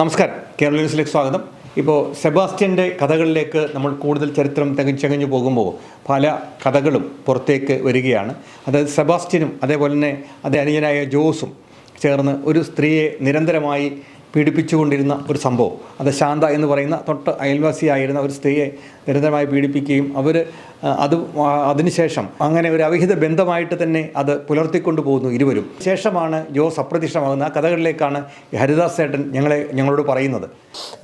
നമസ്കാരം. കേരള ന്യൂസിലേക്ക് സ്വാഗതം. ഇപ്പോൾ സെബാസ്റ്റ്യന്റെ കഥകളിലേക്ക് നമ്മൾ കൂടുതൽ ചരിത്രം തികച്ചകഞ്ഞു പോകുമ്പോൾ പല കഥകളും പുറത്തേക്ക് വരികയാണ്. അതായത് സെബാസ്റ്റ്യനും അതേപോലെ തന്നെ അതേ അനുജനായ ജോസും ചേർന്ന് ഒരു സ്ത്രീയെ നിരന്തരമായി പീഡിപ്പിച്ചുകൊണ്ടിരുന്ന ഒരു സംഭവം. അത് ശാന്ത എന്ന് പറയുന്ന തൊട്ട് അയൽവാസിയായിരുന്ന ഒരു സ്ത്രീയെ നിരന്തരമായി പീഡിപ്പിക്കുകയും അവർ അത് അതിനുശേഷം അങ്ങനെ ഒരു അവിഹിത ബന്ധമായിട്ട് തന്നെ അത് പുലർത്തിക്കൊണ്ടു പോകുന്നു ഇരുവരും. ശേഷമാണ് ജോസ് അപ്രത്യക്ഷമാകുന്ന കഥകളിലേക്കാണ് ഹരിദാസ് ചേട്ടൻ ഞങ്ങളെ ഞങ്ങളോട് പറയുന്നത്.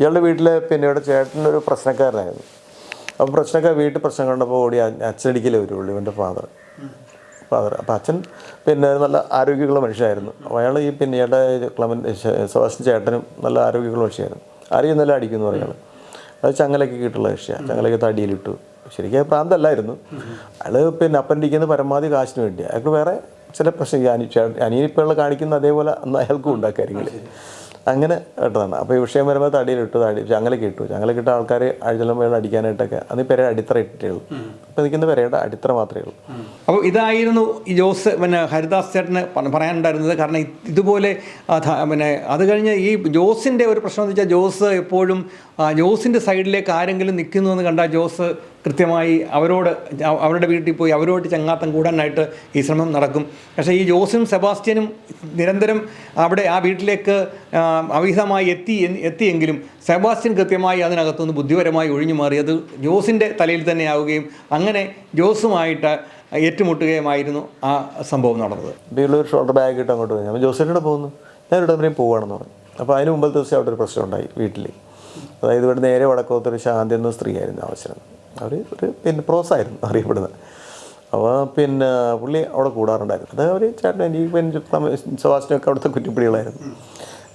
ഇയാളുടെ വീട്ടിലെ പിന്നീട് ചേട്ടനൊരു പ്രശ്നക്കാരനായിരുന്നു. അപ്പോൾ പ്രശ്നക്കാർ വീട്ടിൽ പ്രശ്നം കണ്ടപ്പോൾ ഓടി അച്ഛനടിക്കലേ വരുള്ളൂ ഇവന്റെ ഫാദർ ഫാദർ. അപ്പം അച്ഛൻ പിന്നെ നല്ല ആരോഗ്യമുള്ള മനുഷ്യനായിരുന്നു. അയാൾ ഈ പിന്നെ ഇയാളുടെ ക്ലമൻ സെബാസ്റ്റ്യൻ ചേട്ടനും നല്ല ആരോഗ്യമുള്ള മനുഷ്യനായിരുന്നു. ആരെയും നല്ല അടിക്കുന്നു പറയുന്നത് അത് ചങ്ങലയ്ക്ക് കിട്ടുള്ള വിഷയമാണ് ചങ്ങലയ്ക്ക് തടിയിലിട്ടു. ശരിക്കും പ്രാന്തല്ലായിരുന്നു അയാൾ പിന്നെ അപ്പൻഡിക്കുന്ന പരമാവധി കാശിന് വേണ്ടി അയാൾക്ക് വേറെ ചില പ്രശ്നം അനി അനിയനിപ്പോൾ കാണിക്കുന്ന അതേപോലെ അന്ന് അയാൾക്കും ഉണ്ടാക്കുക കാര്യങ്ങൾ അങ്ങനെ കേട്ടതാണ്. അപ്പോൾ ഈ വിഷയം വരുമ്പോൾ തടിയിലിട്ടു തടി ചങ്ങലയ്ക്ക് ഇട്ടു. ചങ്ങലയ്ക്ക് ഇട്ട ആൾക്കാർ അഴിച്ചെല്ലാം അടിക്കാനായിട്ടൊക്കെ അന്ന് പേരെ അടിത്തറ ഇട്ടിട്ടേ ഉള്ളൂ അപ്പോൾ നിൽക്കുന്ന അടിത്തറ മാത്രമേ ഉള്ളൂ. അപ്പോൾ ഇതായിരുന്നു ജോസ് പിന്നെ ഹരിദാസ് ചേട്ടന് പറയാനുണ്ടായിരുന്നത്. കാരണം ഇതുപോലെ പിന്നെ അത് കഴിഞ്ഞ് ഈ ജോസിന്റെ ഒരു പ്രശ്നം എന്ന് വെച്ചാൽ ജോസ് എപ്പോഴും ജോസിന്റെ സൈഡിലേക്ക് ആരെങ്കിലും നിൽക്കുന്നു എന്ന് കണ്ടാൽ ജോസ് കൃത്യമായി അവരോട് അവരുടെ വീട്ടിൽ പോയി അവരോട് ചങ്ങാത്തം കൂടാനായിട്ട് ഈ ശ്രമം നടക്കും. പക്ഷേ ഈ ജോസും സെബാസ്റ്റ്യനും നിരന്തരം അവിടെ ആ വീട്ടിലേക്ക് അവിഹിതമായി എത്തി എത്തിയെങ്കിലും സെബാസ്റ്റ്യൻ കൃത്യമായി അതിനകത്തുനിന്ന് ബുദ്ധിപരമായി ഒഴിഞ്ഞു മാറി. അത് ജോസിന്റെ തലയിൽ തന്നെ ആവുകയും അങ്ങനെ ജോസുമായിട്ട് ഏറ്റുമുട്ടുകയുമായിരുന്നു ആ സംഭവം നടന്നത്. ഒരു ഷോൾഡർ ബാഗ് ഇട്ട് അങ്ങോട്ട് പോയി. ജോസിനോട് പോകുന്നു. ഞാൻ ഇവിടെ വരെയും പോവുകയാണെന്ന് പറഞ്ഞു. അപ്പോൾ അതിന് മുമ്പത്തെ ദിവസം അവിടെ ഒരു പ്രശ്നം ഉണ്ടായി വീട്ടിൽ അതായത് ഇവിടെ നേരെ വടക്കോത്തൊരു ശാന്തി എന്ന സ്ത്രീയായിരുന്നു ആവശ്യം. അവർ ഒരു പിന്നെ പ്രോസായിരുന്നു അറിയപ്പെടുന്നത്. അപ്പോൾ പിന്നെ പുള്ളി അവിടെ കൂടാറുണ്ടായിരുന്നു. അത് അവർ ചേട്ടൻ എനിക്ക് പിന്നെ സെബാസ്റ്റിനൊക്കെ അവിടുത്തെ കുറ്റിപ്പിടികളായിരുന്നു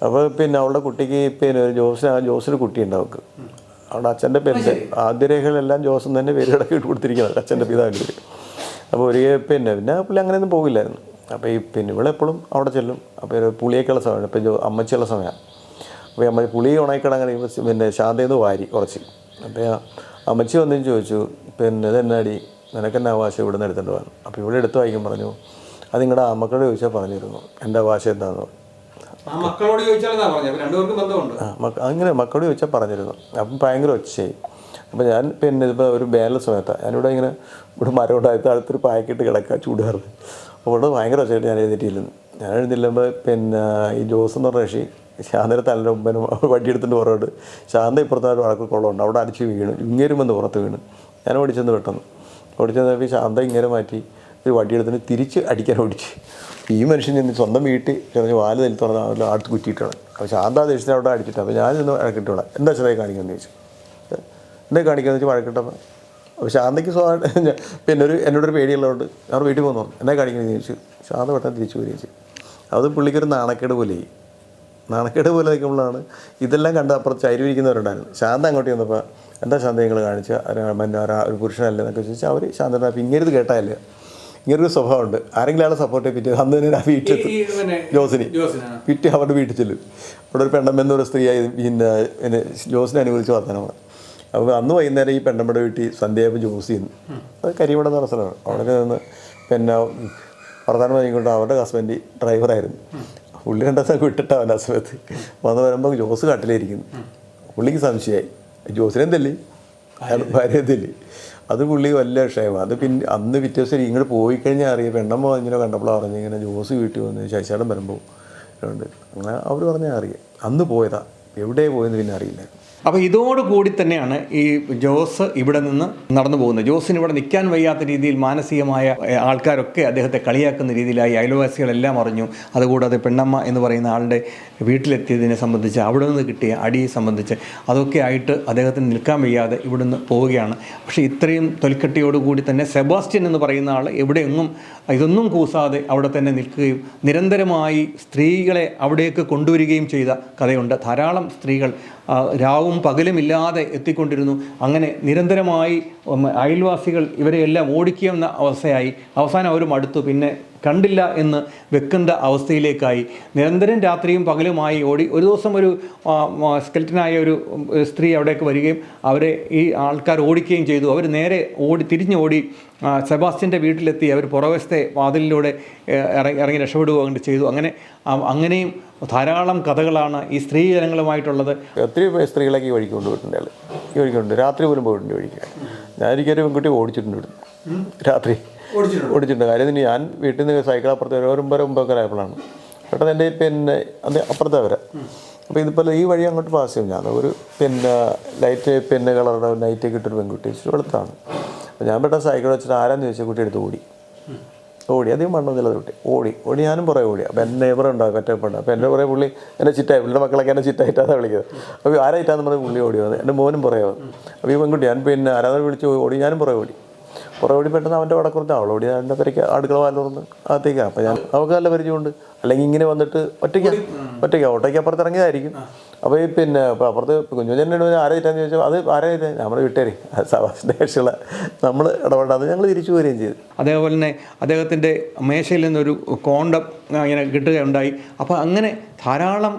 അപ്പോൾ പിന്നെ അവളുടെ കുട്ടിക്ക് പിന്നെ ഒരു ജോസിന് ആ ജോസിന് കുട്ടിയുണ്ട് അവൾക്ക്. അവിടെ അച്ഛന്റെ പേര് ആദ്യരേഖകളെല്ലാം ജോസഫ് തന്നെ പേര് കിടക്കിട്ട് കൊടുത്തിരിക്കുന്നത് അച്ഛന്റെ പിതാവിന്റെ പേര്. അപ്പോൾ ഒരു പിന്നെ പിന്നെ പുള്ളി അങ്ങനെയൊന്നും പോകില്ലായിരുന്നു. അപ്പോൾ ഈ പിന്നെ ഇവിടെ എപ്പോഴും അവിടെ ചെല്ലും. അപ്പോൾ ഒരു പുളിയൊക്കെയുള്ള സമയമാണ്. ഇപ്പോൾ ജോ അമ്മച്ചിയുള്ള സമയമാണ്. അപ്പോൾ അമ്മ പുളി ഉണക്കിടങ്ങനെ പിന്നെ ശാന്തയെന്ന് വാരി കുറച്ച്. അപ്പോൾ അമ്മച്ചി വന്നു ചോദിച്ചു പിന്നെ ഇതെന്നാടി? നിനക്കെന്നെ ആവാശം ഇവിടെ നിന്ന് എടുത്തിട്ട് വന്നു അപ്പോൾ ഇവിടെ എടുത്ത് വായിക്കും പറഞ്ഞു അത് നിങ്ങളുടെ അമ്മക്കളുടെ ചോദിച്ചാൽ പറഞ്ഞിരുന്നു എന്റെ വാശ എന്താണെന്ന് പറഞ്ഞു മക്കളോട് രണ്ടുപേർക്കും ബന്ധമുണ്ട്. അങ്ങനെ മക്കളോട് ചോദിച്ചാൽ പറഞ്ഞിരുന്നു. അപ്പം ഭയങ്കര ഒച്ചയായി. അപ്പം ഞാൻ പിന്നെ ഇപ്പോൾ ഒരു വേനൽ സമയത്താണ് ഞാനിവിടെ ഇങ്ങനെ ഇവിടെ മരം ഉണ്ടായിട്ട് അടുത്തൊരു പായക്കിട്ട് കിടക്കുക ചൂടാറുണ്ട് അപ്പോൾ ഇവിടെ ഭയങ്കര ഒച്ചയായിട്ട് ഞാൻ എഴുന്നേറ്റിരുന്നു. ഞാൻ എഴുന്നേല്ലുമ്പോൾ പിന്നെ ഈ ജോസ് എന്ന് പറഞ്ഞ ഋഷി ശാന്തരെ തലന്റെ മുമ്പനും വടിയെടുത്തിട്ട് പുറകോട്ട് ശാന്ത ഇപ്പുറത്തായിട്ട് വഴക്ക് കുളമുണ്ട് അവിടെ അടിച്ച് വീണു. ഇങ്ങേരും വന്ന് പുറത്ത് വീണു. ഞാൻ ഓടിച്ചെന്ന് പെട്ടെന്ന്. ഓടിച്ചെന്ന് ശാന്ത ഇങ്ങനെ മാറ്റി. ഒരു വടിയെടുത്തിന് തിരിച്ച് അടിക്കാൻ ഓടിച്ച്. ഈ മനുഷ്യൻ ചെന്ന് സ്വന്തം വീട്ടിൽ ചെറിയ വാൽ തല്ലി തുറന്ന് അവരുടെ അടുത്ത് കുറ്റിയിട്ടാണ്. അപ്പോൾ ശാന്താ ദേശത്തിന് അവിടെ അടിച്ചിട്ട്. അപ്പോൾ ഞാൻ ചെന്ന് എന്താ ചെറിയ കാണിക്കുമെന്ന് ചോദിച്ചു. എന്താ കാണിക്കാന്ന് വെച്ചാൽ വഴക്കിട്ടപ്പോൾ അപ്പോൾ ശാന്തയ്ക്ക് സ്വാഭാവിക പിന്നെ ഒരു എന്നോടൊരു പേടിയുള്ളതുകൊണ്ട് അവർ വീട്ടിൽ പോകുന്നു എന്താ കാണിക്കുന്നത് ചോദിച്ചു. ശാന്ത പെട്ടെന്ന് തിരിച്ചു പോയി ചോദിച്ചു അത് പുള്ളിക്കൊരു നാണക്കേട് പോലെ. നാണക്കേട് പോലെ നിൽക്കുമ്പോഴാണ് ഇതെല്ലാം കണ്ട് അപ്പുറത്ത് ചൈരിയിരിക്കുന്നവരുണ്ടായിരുന്നു ശാന്ത അങ്ങോട്ട് ചെന്നപ്പോൾ എന്താ ശാന്ത നിങ്ങൾ കാണിച്ച ഒരാ- പുരുഷനല്ലേ? എന്നൊക്കെ ചോദിച്ചാൽ അവർ ശാന്ത അപ്പം ഇങ്ങനെ ഇത് കേട്ടാലേ ഇങ്ങനൊരു സ്വഭാവമുണ്ട്. ആരെങ്കിലും ആളെ സപ്പോർട്ട് പിറ്റേ അന്ന് തന്നെ ആ വീട്ടിൽ ജോസിനി. പിറ്റേ അവരുടെ വീട്ടിൽ ചെല്ലും. അവിടെ ഒരു പെണ്ണമ്മ ഒരു സ്ത്രീയായി പിന്നെ എന്നെ ജോസിനെ അനുകൂലിച്ച് വർത്തനമാണ് അപ്പോൾ അന്ന് വൈകുന്നേരം ഈ പെണ്ണമ്മയുടെ വീട്ടിൽ സന്ധ്യയായപ്പോൾ ജോസ് ചെയ്യുന്നു. അത് കരിമട എന്ന് പറഞ്ഞ സ്ഥലമാണ്. അവിടെ നിന്ന് പിന്നെ വർത്തമാനം വാങ്ങിക്കൊണ്ട് അവരുടെ ഹസ്ബൻഡ് ഡ്രൈവറായിരുന്നു പുള്ളി രണ്ടു വിട്ടിട്ട് അവന്റെ സമയത്ത് വന്ന് വരുമ്പോൾ ജോസ് കട്ടിലിരിക്കുന്നു. പുള്ളിക്ക് സംശയമായി. ജോസിനെ തല്ലി അയാൾ ഭാര്യ തല്ലി അത് പുള്ളി വലിയ ക്ഷേമം അത് പിന്നെ അന്ന് പിറ്റേ ദിവസം ഇങ്ങോട്ട് പോയി കഴിഞ്ഞാൽ അറിയാം. പെണ്ണമ്മ ഇങ്ങനെ കണ്ടപ്പോൾ പറഞ്ഞു ഇങ്ങനെ ജോസ് വീട്ടിൽ വന്ന് ശശിയാടം വരുമ്പോൾ അങ്ങനെ അവർ പറഞ്ഞാൽ അറിയാം. അന്ന് പോയതാ. എവിടെ പോയെന്ന് പിന്നെ അറിയില്ല. അപ്പോൾ ഇതോടുകൂടി തന്നെയാണ് ഈ ജോസ് ഇവിടെ നിന്ന് നടന്നു പോകുന്നത്. ജോസിന് ഇവിടെ നിൽക്കാൻ വയ്യാത്ത രീതിയിൽ മാനസികമായ ആൾക്കാരൊക്കെ അദ്ദേഹത്തെ കളിയാക്കുന്ന രീതിയിലായി അയൽവാസികളെല്ലാം അറിഞ്ഞു. അതുകൂടാതെ പെണ്ണമ്മ എന്ന് പറയുന്ന ആളുടെ വീട്ടിലെത്തിയതിനെ സംബന്ധിച്ച് അവിടെ നിന്ന് കിട്ടിയ അടിയെ സംബന്ധിച്ച് അതൊക്കെ ആയിട്ട് അദ്ദേഹത്തിന് നിൽക്കാൻ വയ്യാതെ ഇവിടുന്ന് പോവുകയാണ്. പക്ഷേ ഇത്രയും തൊലിക്കട്ടിയോടുകൂടി തന്നെ സെബാസ്റ്റ്യൻ എന്ന് പറയുന്ന ആൾ എവിടെയെങ്ങും ഇതൊന്നും കൂസാതെ അവിടെ തന്നെ നിൽക്കുകയും നിരന്തരമായി സ്ത്രീകളെ അവിടേക്ക് കൊണ്ടുവരികയും ചെയ്ത കഥയുണ്ട്. ധാരാളം സ്ത്രീകൾ ആ, രാവും പകലുമില്ലാതെ എത്തിക്കൊണ്ടിരുന്നു. അങ്ങനെ നിരന്തരമായി അയൽവാസികൾ ഇവരെയെല്ലാം ഓടിക്കുന്ന അവസ്ഥയായി. അവസാനം അവർ മടുത്തു പിന്നെ കണ്ടില്ല എന്ന് വെക്കുന്ന അവസ്ഥയിലേക്കായി. നിരന്തരം രാത്രിയും പകലുമായി ഓടി ഒരു ദിവസം ഒരു സ്കെൽറ്റനായ ഒരു സ്ത്രീ അവിടേക്ക് വരികയും അവരെ ഈ ആൾക്കാർ ഓടിക്കുകയും ചെയ്തു. അവർ നേരെ ഓടി തിരിഞ്ഞ് ഓടി സെബാസ്റ്റ്യന്റെ വീട്ടിലെത്തി. അവർ പുറവശത്തെ വാതിലിലൂടെ ഇറങ്ങി ഇറങ്ങി രക്ഷപ്പെടുകയും ചെയ്തു. അങ്ങനെ അങ്ങനെയും ധാരാളം കഥകളാണ് ഈ സ്ത്രീ ജനങ്ങളുമായിട്ടുള്ളത്. ഒത്തിരി സ്ത്രീകളൊക്കെ ഈ വഴിക്ക് കൊണ്ടുപോയിട്ടുണ്ട് ഈ വഴിക്ക് രാത്രി പോലും പോയിട്ടുണ്ട് വഴിക്ക്. ഞാനൊരിക്കലും പെൺകുട്ടി ഓടിച്ചിട്ടുണ്ട് രാത്രി. ഓടിച്ചിട്ടുണ്ട്. കാര്യം ഇനി ഞാൻ വീട്ടിൽ നിന്ന് സൈക്കിൾ അപ്പുറത്ത് ഒരു ഒമ്പത് ഒമ്പതൊക്കെ ആയപ്പോഴാണ്. പെട്ടെന്ന് എന്റെ പിന്നെ അത് അപ്പുറത്തെ വരെ. അപ്പോൾ ഇതിപ്പോൾ ഈ വഴി അങ്ങോട്ട് പാസ് ചെയ്യും. ഞാൻ ഒരു പിന്നെ ലൈറ്റ് പിന്നെ കളറുടെ നൈറ്റ് കിട്ടൊരു പെൺകുട്ടി ഇച്ചിരി വെളുത്താണ്. അപ്പോൾ ഞാൻ പെട്ടെന്ന് സൈക്കിൾ വെച്ചിട്ട് ആരാന്ന് ചോദിച്ചാൽ കുട്ടി എടുത്ത് ഓടി. ഓടി. അധികം മണ്ണൊന്നുമില്ല കുട്ടി. ഓടി. ഓടി. ഞാനും പുറകെ ഓടി. അപ്പോൾ എന്റെ നെയ്ബർ ഉണ്ടാവും ഒറ്റപ്പുണ്ട് അപ്പോൾ എന്റെ പുറകെ പുള്ളി എന്നെ ചിറ്റായി പുള്ളിയുടെ മക്കളൊക്കെ എന്നെ ചിറ്റായിട്ടാണ് വിളിക്കുന്നത്. അപ്പോൾ ആരായിട്ടാന്ന് പറഞ്ഞ് പുള്ളി ഓടി വന്നത്? എന്റെ മോനും പുറകെ വന്നു അപ്പോൾ ഈ പെൺകുട്ടി ഞാൻ പിന്നെ ആരാധന വിളിച്ച് ഓടി. ഞാനും പുറകെ ഓടി. പുറകെ ഓടി പെട്ടെന്ന് അവന്റെ വടക്കുറത്ത് അവളെ ഓടി എന്റെ പെരയ്ക്ക് അടുക്കള വാൽ തുറന്ന് അകത്തേക്കാണ് അപ്പോൾ ഞാൻ അവൾക്ക് നല്ല പരിചയമുണ്ട്. അല്ലെങ്കിൽ ഇങ്ങനെ വന്നിട്ട് ഒറ്റയ്ക്ക്. ഒറ്റയ്ക്ക്. ഓട്ടയ്ക്ക് അപ്പുറത്ത് ഇറങ്ങിയതായിരിക്കും. അപ്പോൾ ഈ പിന്നെ അപ്പോൾ അപ്പുറത്ത് കുഞ്ഞുഞ്ഞെന്നോട് ആരായിട്ടാന്ന് ചോദിച്ചാൽ അത് ആരെ നമ്മൾ വിട്ടേരി. സവാസിന്റെ നമ്മൾ ഇടപെടാതെ ഞങ്ങൾ തിരിച്ചു വരികയും ചെയ്തു. അതേപോലെ തന്നെ അദ്ദേഹത്തിന്റെ മേശയിൽ നിന്നൊരു കോണ്ടം ഇങ്ങനെ കിട്ടുകയുണ്ടായി. അപ്പോൾ അങ്ങനെ ധാരാളം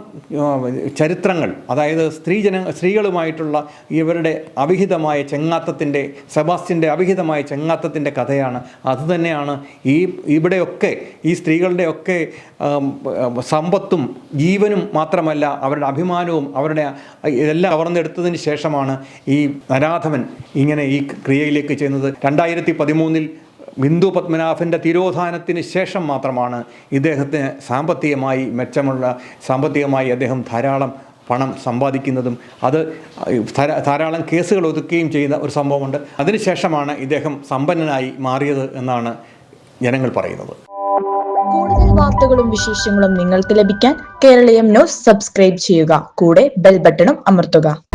ചരിത്രങ്ങൾ അതായത് സ്ത്രീജന സ്ത്രീകളുമായിട്ടുള്ള ഇവരുടെ അവിഹിതമായ ചെങ്ങാത്തത്തിന്റെ സെബാസ്റ്റിന്റെ അവിഹിതമായ ചെങ്ങാത്തത്തിന്റെ കഥയാണ്. അതുതന്നെയാണ് ഈ ഇവിടെയൊക്കെ ഈ സ്ത്രീകളുടെയൊക്കെ സമ്പത്തും ജീവനും മാത്രമല്ല അവരുടെ അഭിമാനവും അവരുടെ ഇതെല്ലാം കവർന്നെടുത്തതിന് ശേഷമാണ് ഈ നരാധവൻ ഇങ്ങനെ ഈ ക്രിയയിലേക്ക് ചെയ്യുന്നത് രണ്ടായിരത്തി പതിമൂന്നിൽ ബിന്ദു പത്മനാഭന്റെ തിരോധാനത്തിന് ശേഷം മാത്രമാണ് ഇദ്ദേഹത്തിന് സാമ്പത്തികമായി മെച്ചമുള്ള സാമ്പത്തികമായി അദ്ദേഹം ധാരാളം പണം സമ്പാദിക്കുന്നതും അത് ധാരാ- ധാരാളം കേസുകൾ ഒതുക്കുകയും ചെയ്യുന്ന ഒരു സംഭവമുണ്ട്. അതിനുശേഷമാണ് ഇദ്ദേഹം സമ്പന്നനായി മാറിയത് എന്നാണ് ജനങ്ങൾ പറയുന്നത്. കൂടുതൽ വാർത്തകളും വിശേഷങ്ങളും നിങ്ങൾക്ക് ലഭിക്കാൻ കേരളീയം ന്യൂസ് സബ്സ്ക്രൈബ് ചെയ്യുക. കൂടെ ബെൽ ബട്ടണും അമർത്തുക.